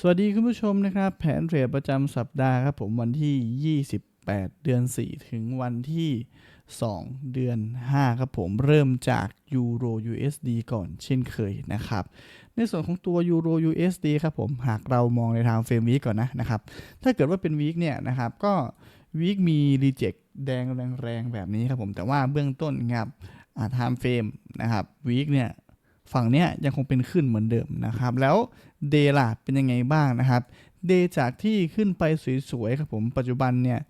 สวัสดีคุณผู้ชมนะครับ แผนเทรดประจำสัปดาห์ครับผมวันที่ 28 เดือน 4 ถึงวันที่ 2 เดือน 5 ครับผมเริ่มจากยูโร USD ก่อนเช่นเคยนะครับ ในส่วนของตัวยูโร USD ครับผมหากเรามองในทางเฟรมวีก่อนนะนะครับ ถ้าเกิดว่าเป็นวีคเนี่ยนะครับก็วีคมีรีเจ็คแดงแรงๆแบบนี้ครับผมแต่ว่าเบื้องต้นครับอาไทม์เฟรมนะครับวีคเนี่ย ฝั่งเนี้ยยังคงเป็นขึ้นเหมือนเดิมนะครับ แล้วเดล่ะเป็นยังไงบ้างนะครับเดจากที่ขึ้นไปสวยๆครับผมปัจจุบันเนี่ย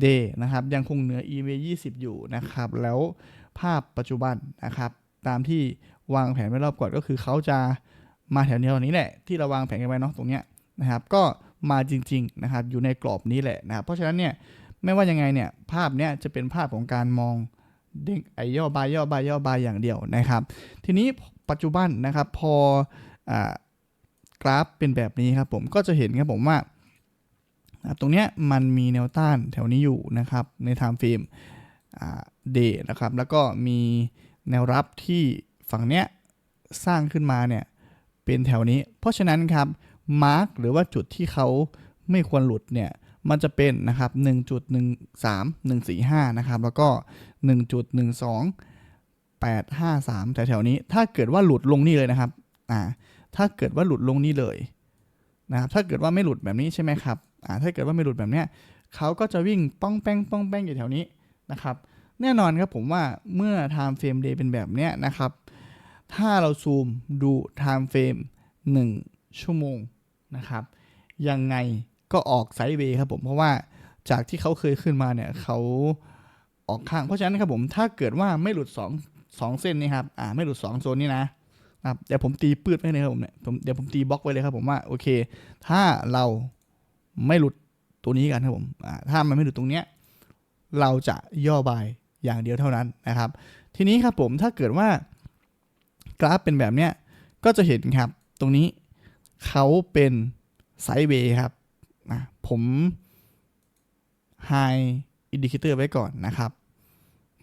เดนะครับยังคงเหนือ EMA 20 อยู่นะครับ แล้วภาพปัจจุบันนะครับ ตามที่วางแผนไว้รอบก่อนก็คือเขาจะมาแถวแนวนี้แหละ ที่เราวางแผนกันไว้เนาะตรงเนี้ยนะครับ ก็มาจริงๆนะครับอยู่ในกรอบนี้แหละนะครับเพราะฉะนั้นเนี่ยไม่ว่ายังไงเนี่ยภาพเนี้ยจะเป็นภาพของการมองเด้งไอย่อบายย่อบายย่อบายอย่างเดียวนะครับ ทีนี้ ปัจจุบันนะครับ พออากราฟเป็นแบบนี้ครับผมก็จะเห็นครับผมว่าตรงเนี้ยมันมีแนวต้านแถวนี้อยู่นะครับในไทม์เฟรมเดย์นะครับ แล้วก็มีแนวรับที่ฝั่งเนี้ยสร้างขึ้นมาเนี่ยเป็นแถวนี้ เพราะฉะนั้นครับมาร์กหรือว่าจุดที่เขาไม่ควรหลุดเนี่ยมันจะเป็นนะครับ 1.13 145 นะครับ แล้วก็ 1.12 853แถวๆนี้ ถ้าเกิดว่าหลุดลงนี่เลยนะครับอ่าถ้าเกิดว่าหลุดลงนี่เลยนะครับถ้าเกิดว่าไม่หลุดแบบนี้ใช่ไหมครับอ่าถ้าเกิดว่าไม่หลุดแบบเนี้ยเขาก็จะวิ่งป้องแป้งป้องแป้งอยู่แถวนี้นะครับแน่นอนครับผมว่าเมื่อ time frame day เป็นแบบเนี้ยนะครับ ถ้าเราซูมดู time frame 1 ชั่วโมงนะครับยังไงก็ออกไซด์เวย์ครับผมเพราะว่าจากที่เขาเคยขึ้นมาเนี่ยเขาออกข้างเพราะฉะนั้นครับผมถ้าเกิดว่าไม่หลุด 2 2เส้นนี้ครับอ่าไม่หลุด2โซนนี้นะนะครับเดี๋ยวผมตีปืดไว้เลยครับผมเนี่ยผมเดี๋ยวผมตีบล็อกไว้เลยครับผมว่าโอเค ถ้าเราไม่หลุดตัวนี้กันครับผมอ่าถ้ามันไม่หลุดตรงเนี้ยเราจะย่อบายอย่างเดียวเท่านั้นนะครับ ทีนี้ครับผมถ้าเกิดว่ากราฟเป็นแบบเนี้ยก็จะเห็นครับตรงนี้เขาเป็นไซด์เวย์ครับนะผมไฮอินดิเคเตอร์ไว้ก่อนนะครับ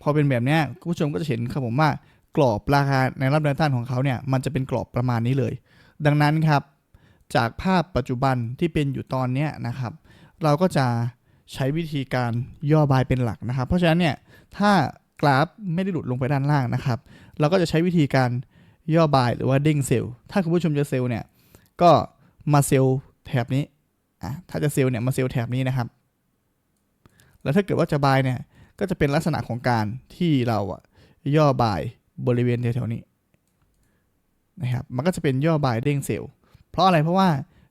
พอเป็นแบบนี้คุณผู้ชมก็จะเห็นครับผมว่ากรอบราคาในรับแนวต้านของเขาเนี่ยมันจะเป็นกรอบประมาณนี้เลย ดังนั้นครับ จากภาพปัจจุบันที่เป็นอยู่ตอนนี้นะครับ เราก็จะใช้วิธีการย่อบายเป็นหลักนะครับ เพราะฉะนั้นเนี่ยถ้ากราฟไม่ได้หลุดลงไปด้านล่างนะครับ เราก็จะใช้วิธีการย่อบายหรือว่าเด้งเซลล์ถ้าคุณผู้ชมจะเซลล์เนี่ยก็มาเซลล์แถบนี้อะถ้าจะเซลล์เนี่ยมาเซลล์แถบนี้นะครับ แล้วถ้าเกิดว่าจะบายเนี่ย ก็จะเป็นลักษณะของการที่เราอะย่อบายบริเวณแถวๆนี้นะครับมันก็จะเป็นย่อบายเด้งเซลล์เพราะอะไรเพราะว่า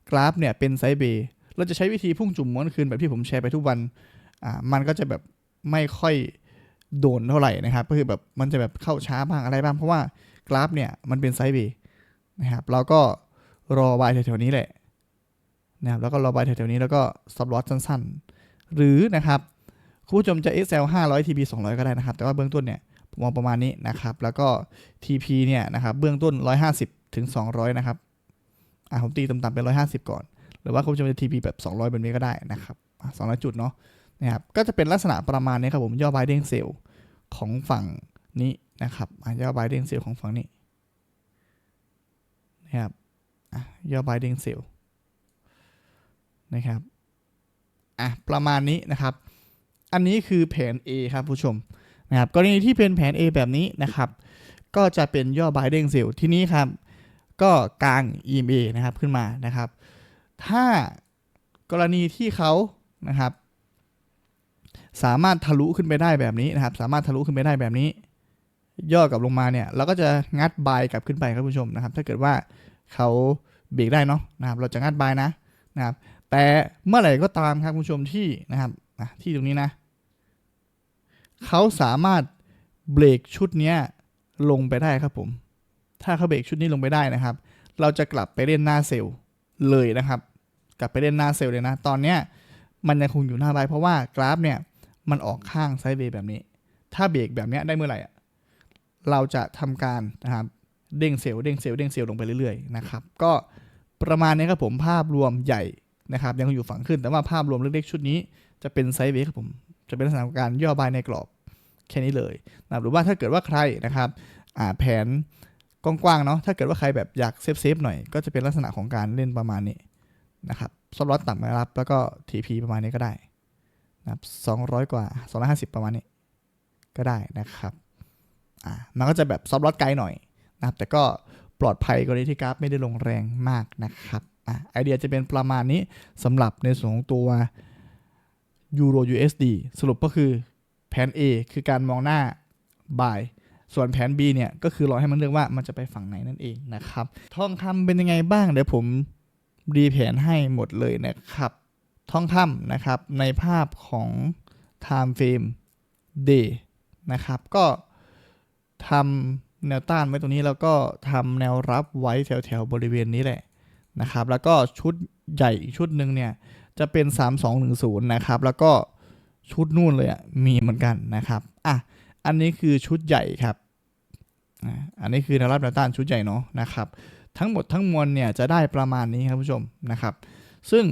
กราฟเนี่ยเป็นไซด์เบย์เราจะใช้วิธีพุ่งจุ่มม้วนคืนแบบที่ผมแชร์ไปทุกวันอ่ามันก็จะแบบไม่ค่อยโดนเท่าไหร่นะครับก็คือแบบมันจะแบบเข้าช้าบ้างอะไรบ้างเพราะว่ากราฟเนี่ยมันเป็นไซด์เบย์นะครับเราก็รอบายแถวๆนี้แหละนะครับแล้วก็รอบายแถวๆนี้แล้วก็ซับลอตสั้นๆ หรือนะครับ คุณผู้ชมจะ Excel 500 TP 200 ก็ได้นะครับ แต่ว่าเบื้องต้นเนี่ยผมมองประมาณนี้นะครับ แล้วก็ TP เนี่ยนะครับ เบื้องต้น 150 ถึง 200 นะครับ อ่าผมตีต่ำๆเป็น 150 ก่อน หรือว่าคุณผู้ชมจะ TP แบบ 200แบบนี้ก็ได้นะครับอะ200 จุดเนาะ นะครับ ก็จะเป็นลักษณะประมาณนี้ครับผมย่อบายเด้งเซลล์ของฝั่งนี้นะครับย่อบายเด้งเซลล์ของฝั่งนี้นะครับย่อบายเด้งเซลล์นะครับ อะ ประมาณนี้นะครับ อันนี้คือแผน A ครับผู้ชมนะครับกรณีที่เป็นแผน A แบบนี้นะครับ ก็จะเป็นย่อบายเด้งเซลล์ทีนี้ครับ ก็กลาง EMA นะครับขึ้นมานะครับ ถ้ากรณีที่เขานะครับ สามารถทะลุขึ้นไปได้แบบนี้นะครับ สามารถทะลุขึ้นไปได้แบบนี้ ย่อกลับลงมาเนี่ย เราก็จะงัดบายกลับขึ้นไปครับผู้ชมนะครับ ถ้าเกิดว่าเขาเบรกได้เนาะนะครับ เราจะงัดบายนะนะครับ แต่เมื่อไหร่ก็ตามครับผู้ชมที่นะครับ อะที่ตรงนี้นะ เขาสามารถเบรกชุดนี้ลงไปได้ครับผม ถ้าเขาเบรกชุดนี้ลงไปได้นะครับ เราจะกลับไปเล่นหน้าเซลล์เลยนะครับ กลับไปเล่นหน้าเซลล์เลยนะ ตอนเนี้ยมันยังคงอยู่หน้าไบเพราะว่ากราฟเนี่ยมันออกข้างไซด์เวย์แบบนี้ ถ้าเบรกแบบนี้ได้เมื่อไหร่อะเราจะทำการนะครับเด้งเซลล์เด้งเซลล์เด้งเซลล์ลงไปเรื่อยๆนะครับ ก็ประมาณนี้ครับผมภาพรวมใหญ่ นะครับยังคงอยู่ฝั่งขึ้นแต่ว่าภาพรวมเล็กๆชุดนี้จะเป็นไซด์เวย์ครับผมจะเป็นลักษณะของการย่อบายในกรอบแค่นี้เลยนะครับหรือว่าถ้าเกิดว่าใครนะครับอ่าแผนกว้างๆเนาะถ้าเกิดว่าใครแบบอยากเซฟๆหน่อยก็จะเป็นลักษณะของการเล่นประมาณนี้นะครับซับลอตต่ำนะครับ แล้วก็ TP ประมาณนี้ก็ได้นะครับ200 กว่า 250 ประมาณนี้ก็ได้นะครับอ่ามันก็จะแบบซับลอตไกลหน่อยนะครับแต่ก็ปลอดภัยกรณีที่กราฟไม่ได้ลงแรงมากนะครับ อะไอเดียจะเป็นประมาณนี้สำหรับในส่วนของตัว Euro USD สรุปก็คือแผน A คือการมองหน้า buy ส่วนแผน B เนี่ยก็คือรอให้มันเลือกว่ามันจะไปฝั่งไหนนั่นเองนะครับ ทองคำเป็นยังไงบ้างเดี๋ยวผมรีแผนให้หมดเลยนะครับ ทองคำนะครับในภาพของ time frame day นะครับก็ทำแนวต้านไว้ตรงนี้แล้วก็ทำแนวรับไว้แถวๆบริเวณนี้แหละ นะครับ แล้วก็ชุดใหญ่อีกชุดหนึ่งเนี่ยจะเป็น 3210 นะครับ แล้วก็ชุดนู่นเลยอะมีเหมือนกันนะครับอะอันนี้คือชุดใหญ่ครับอันนี้คือแนวรับแนวต้านชุดใหญ่เนาะนะครับ ทั้งหมดทั้งมวลเนี่ยจะได้ประมาณนี้ครับผู้ชมนะครับ ซึ่ง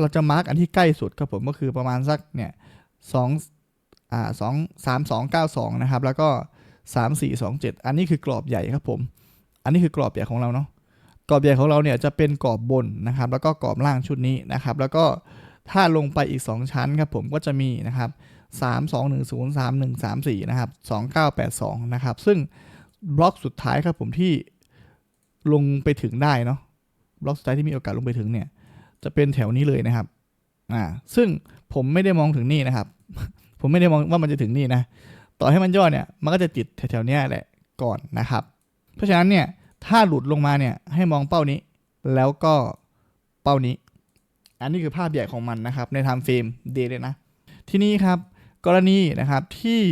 เราจะมาร์กอันที่ใกล้สุดครับผมก็คือประมาณสักเนี่ยสองอ่าสองสามสองเก้าสองนะครับ แล้วก็สามสี่สองเจ็ดอันนี้คือกรอบใหญ่ครับผม อันนี้คือกรอบใหญ่ของเราเนาะ รอบใหญ่ของเราเนี่ยจะเป็นกรอบบนนะครับ แล้วก็กรอบล่างชุดนี้นะครับ แล้วก็ถ้าลงไปอีก 2 ชั้นครับผมก็จะมีนะครับ 3 2 1 0 3 1 3 4 นะครับ 2982 นะครับ ซึ่งบล็อกสุดท้ายครับผมที่ลงไปถึงได้เนาะบล็อกสุดท้ายที่มีโอกาสลงไปถึงเนี่ย จะเป็นแถวนี้เลยนะครับอ่าซึ่งผมไม่ได้มองถึงนี่นะครับ ผมไม่ได้มองว่ามันจะถึงนี่นะ ต่อให้มันย่อเนี่ยมันก็จะติดแถวๆนี้แหละก่อนนะครับ เพราะฉะนั้นเนี่ย ถ้าหลุดลงมาเนี่ยให้มองเป้านี้ แล้วก็เป้านี้ อันนี้คือภาพใหญ่ของมันนะครับ ในไทม์เฟรมเดย์เลยนะ ทีนี้ครับกรณีนะครับที่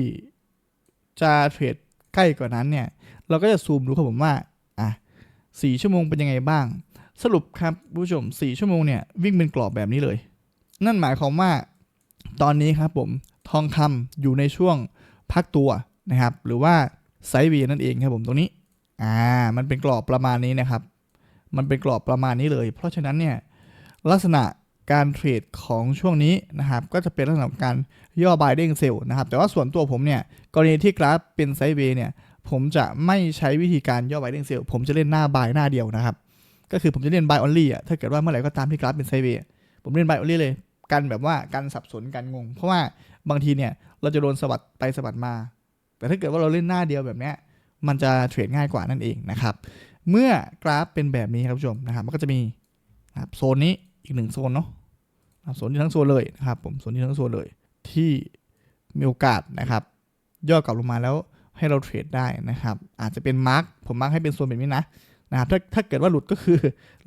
จะเทรดใกล้กว่านั้นเนี่ย เราก็จะซูมดูครับผมว่าอะสี่ชั่วโมงเป็นยังไงบ้าง สรุปครับผู้ชมสี่ชั่วโมงเนี่ยวิ่งเป็นกรอบแบบนี้เลย นั่นหมายความว่าตอนนี้ครับผมทองคำอยู่ในช่วงพักตัวนะครับ หรือว่าไซด์เวย์นั่นเองครับผมตรงนี้ อ่ามันเป็นกรอบประมาณนี้นะครับ มันเป็นกรอบประมาณนี้เลย เพราะฉะนั้นเนี่ยลักษณะการเทรดของช่วงนี้นะครับก็จะเป็นลักษณะการย่อบายเด้งเซลล์นะครับแต่ว่าส่วนตัวผมเนี่ยกรณีที่กราฟเป็นไซด์เวย์เนี่ยผมจะไม่ใช้วิธีการย่อบายเด้งเซลล์ผมจะเล่นหน้าบายหน้าเดียวนะครับก็คือผมจะเล่นบายออนลี่อะถ้าเกิดว่าเมื่อไหร่ก็ตามที่กราฟเป็นไซด์เวย์ผมเล่นบายออนลี่เลยกันแบบว่ากันสับสนกันงง เพราะว่าบางทีเนี่ยเราจะโดนสวัสดไปสวัสดมา แต่ถ้าเกิดว่าเราเล่นหน้าเดียวแบบเนี้ย มันจะเทรดง่ายกว่านั่นเองนะครับ เมื่อกราฟเป็นแบบนี้ครับผู้ชมนะครับ มันก็จะมีนะครับโซนนี้อีกหนึ่งโซนเนาะโซนที่ทั้งโซนเลยนะครับผมโซนที่ทั้งโซนเลย ที่มีโอกาสนะครับย่อกลับลงมาแล้วให้เราเทรดได้นะครับ อาจจะเป็นมาร์กผมมาร์กให้เป็นโซนแบบนี้นะนะครับถ้าถ้าเกิดว่าหลุดก็คือ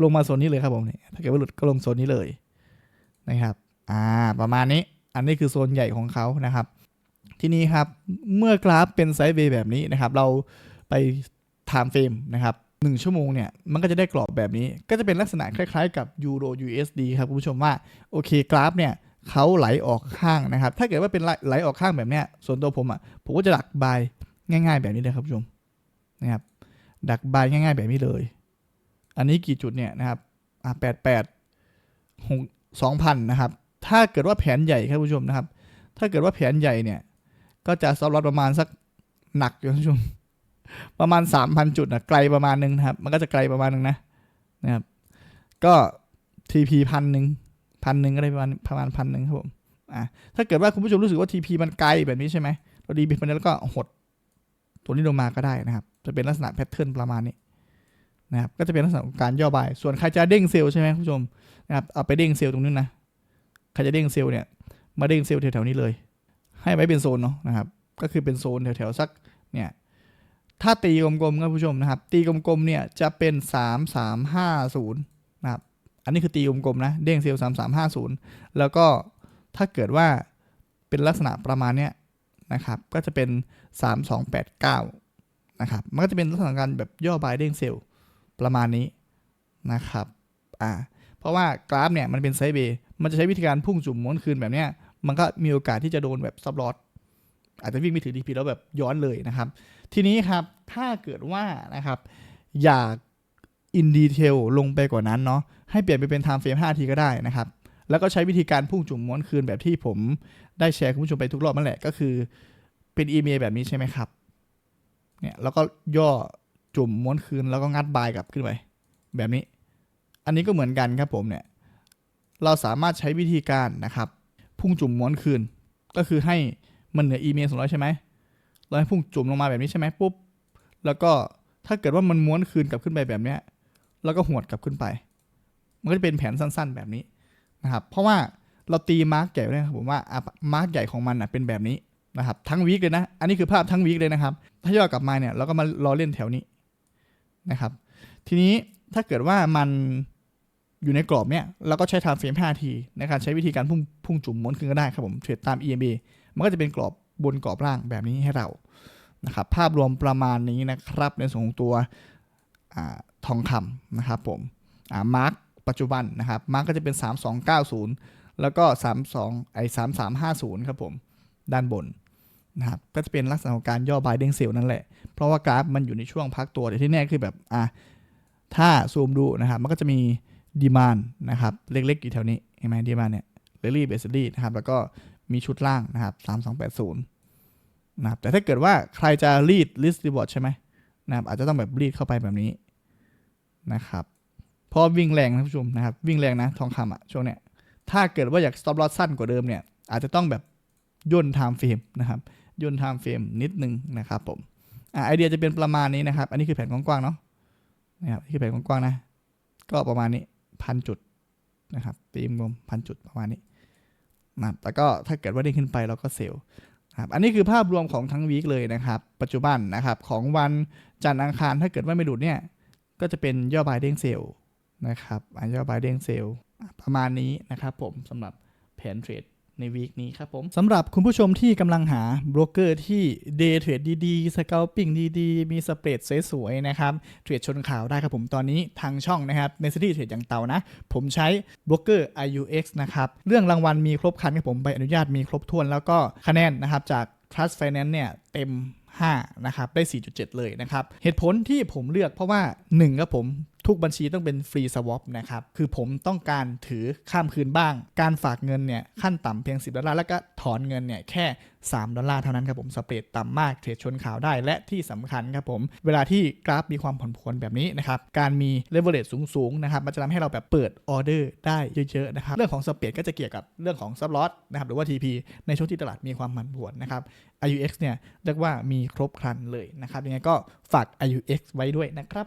ลงมาโซนนี้เลยครับผมเนี่ยถ้าเกิดว่าหลุดก็ลงโซนนี้เลยนะครับ อ่าประมาณนี้อันนี้คือโซนใหญ่ของเขานะครับ ทีนี้ครับเมื่อกราฟเป็นไซด์เวย์แบบนี้นะครับ เราไปไทม์เฟรมนะครับหนึ่งชั่วโมงเนี่ยมันก็จะได้กรอบแบบนี้ ก็จะเป็นลักษณะคล้ายๆกับ Euro USD ครับคุณผู้ชมว่าโอเคกราฟเนี่ยเขาไหลออกข้างนะครับ ถ้าเกิดว่าเป็นไหลไหลออกข้างแบบเนี้ยส่วนตัวผมอะผมก็จะดักบายง่าย ๆ แบบนี้เลยครับผู้ชมนะครับดักบายง่าย ๆ แบบนี้เลย อันนี้กี่จุดเนี่ยนะครับอ่าแปดแปดหกสองพันนะครับ ถ้าเกิดว่าแผนใหญ่ครับคุณผู้ชมนะครับ ถ้าเกิดว่าแผนใหญ่เนี่ย ก็จะซับลอตประมาณสักหนักอยู่คุณผู้ชมประมาณ 3,000 จุดนะไกลประมาณนึงนะครับ มันก็จะไกลประมาณนึงนะนะครับ ก็ TP พันหนึ่งพันหนึ่งก็ได้ประมาณประมาณพันหนึ่งครับผมอะถ้าเกิดว่าคุณผู้ชมรู้สึกว่า TP มันไกลแบบนี้ใช่ไหมเราดีบีมันแล้วก็หดตัวนี้ลงมาก็ได้นะครับ จะเป็นลักษณะแพทเทิร์นประมาณนี้นะครับก็จะเป็นลักษณะของการย่อบายส่วนใครจะเด้งเซลล์ใช่ไหมคุณผู้ชมนะครับเอาไปเด้งเซลล์ตรงนี้นะใครจะเด้งเซลล์เนี่ยมาเด้งเซลล์แถวๆนี้เลย ให้ไว้เป็นโซนเนาะนะครับ ก็คือเป็นโซนแถวๆสักเนี่ยถ้าตีกลมๆครับผู้ชมนะครับ ตีกลมๆเนี่ยจะเป็น 3 3 5 0นะครับอันนี้คือตีกลมๆนะเด้งเซลล์3 3 5 0 แล้วก็ถ้าเกิดว่าเป็นลักษณะประมาณเนี้ยนะครับก็จะเป็น 3 2 8 9นะครับมันก็จะเป็นลักษณะการแบบย่อบายเด้งเซลล์ประมาณนี้นะครับอ่าเพราะว่ากราฟเนี่ยมันเป็นไซด์เบย์มันจะใช้วิธีการพุ่งจุ่มม้วนคืนแบบเนี้ย มันก็มีโอกาสที่จะโดนแบบซับลอตอาจจะวิ่งไปถึง DP แล้วแบบย้อนเลยนะครับ ทีนี้ครับถ้าเกิดว่านะครับ อยากอินดีเทลลงไปกว่านั้นเนาะให้เปลี่ยนไปเป็น time frame 5ทีก็ได้นะครับ แล้วก็ใช้วิธีการพุ่งจุ่มม้วนคืนแบบที่ผมได้แชร์คุณผู้ชมไปทุกรอบนั่นแหละก็คือเป็นอีเมลแบบนี้ใช่ไหมครับเนี่ยแล้วก็ย่อจุ่มม้วนคืนแล้วก็งัดบายกลับขึ้นไปแบบนี้ อันนี้ก็เหมือนกันครับผมเนี่ยเราสามารถใช้วิธีการนะครับ พุ่งจุ่มม้วนคืน ก็คือให้มันเหนืออีเมลสองร้อยใช่ไหมเราให้พุ่งจุ่มลงมาแบบนี้ใช่ไหมปุ๊บ แล้วก็ถ้าเกิดว่ามันม้วนคืนกลับขึ้นไปแบบเนี้ย แล้วก็หวดกลับขึ้นไป มันก็จะเป็นแผนสั้นๆแบบนี้นะครับ เพราะว่าเราตีมาร์กใหญ่ไว้นะครับผมว่ามาร์กใหญ่ของมันอะเป็นแบบนี้นะครับ ทั้งวีคเลยนะ อันนี้คือภาพทั้งวีคเลยนะครับ ถ้าย่อกลับมาเนี่ยเราก็มารอเล่นแถวนี้นะครับ ทีนี้ถ้าเกิดว่ามัน อยู่ในกรอบเนี่ยเราก็ใช้ time frame 5นาทีในการใช้วิธีการพุ่งพุ่งจุ่มม้วนคืนก็ได้ครับผมเทรดตาม EMA มันก็จะเป็นกรอบบนกรอบล่างแบบนี้ให้เรานะครับภาพรวมประมาณนี้นะครับในส่วนของตัวอทองคำนะครับผมมาร์กปัจจุบันนะครับมาร์กก็จะเป็น 3290 แล้วก็ 32ไอ้3350 ครับผมด้านบนนะครับก็จะเป็นลักษณะของการย่อบายเด้งเซลล์นั่นแหละ เพราะว่ากราฟมันอยู่ในช่วงพักตัวแต่ที่แน่คือแบบอะถ้าซูมดูนะครับมันก็จะมี ดีมานนะครับเล็กๆอยู่แถวนี้เห็นไหมดีมานเนี่ยเรลลี่เบสลี่นะครับแล้วก็มีชุดล่างนะครับ3280นะครับแต่ถ้าเกิดว่าใครจะรีดลิสต์รีบอร์ดใช่ไหมนะครับอาจจะต้องแบบรีดเข้าไปแบบนี้นะครับพราะวิ่งแรงนะผู้ชมนะครับวิ่งแรงนะทองคำอะช่วงเนี้ยถ้าเกิดว่าอยาก stop loss สั้นกว่าเดิมเนี่ยอาจจะต้องแบบย่น time frame นะครับย่น time frame นิดนึงนะครับผมอ่าไอเดียจะเป็นประมาณนี้นะครับ อันนี้คือแผนกว้างๆเนาะนะครับนี่คือแผนกว้างๆนะ ก็ประมาณนี้ พันจุดนะครับตีมรวมพันจุดประมาณนี้นะครับแต่ก็ถ้าเกิดว่าได้ขึ้นไปเราก็เซลล์ครับอันนี้คือภาพรวมของทั้งวีคเลยนะครับ ปัจจุบันนะครับของวันจันทร์อังคารถ้าเกิดว่าไม่หลุดเนี่ย ก็จะเป็นย่อบายเด้งเซลล์นะครับอันย่อบายเด้งเซลล์ประมาณนี้นะครับผมสำหรับแผนเทรด ในวีคนี้ครับผมสำหรับคุณผู้ชมที่กำลังหาโบรกเกอร์ที่เดย์เทรดดีๆสเกลปิ้งดีๆ มีสเปรดสวยๆนะครับเทรดชนข่าวได้ครับผมตอนนี้ทางช่องนะครับในสตี้เทรดอย่างเตานะ ผมใช้โบรกเกอร์ IUX นะครับเรื่องรางวัลมีครบคันครับผมใบอนุญาตมีครบถ้วนแล้วก็คะแนนนะครับจาก Trust Finance เนี่ยเต็ม5นะครับได้ 4.7 เลยนะครับ เหตุผลที่ผมเลือกเพราะว่า 1 ครับผม ทุกบัญชีต้องเป็นฟรีสวอปนะครับ คือผมต้องการถือข้ามคืนบ้าง การฝากเงินเนี่ยขั้นต่ำเพียง 10 ดอลลาร์ แล้วก็ถอนเงินเนี่ยแค่ 3 ดอลลาร์เท่านั้นครับผม สเปรดต่ำมาก เทรดชนข่าวได้ และที่สำคัญครับผม เวลาที่กราฟมีความผันผวนแบบนี้นะครับ การมีเลเวลเลตสูงๆนะครับ มันจะทำให้เราแบบเปิดออเดอร์ได้เยอะๆนะครับ เรื่องของสเปรดก็จะเกี่ยวกับเรื่องของซับลอสนะครับ หรือว่า TP ในช่วงที่ตลาดมีความผันผวนนะครับ IUX เนี่ยเรียกว่ามีครบครันเลยนะครับ ยังไงก็ฝาก IUX ไว้ด้วยนะครับ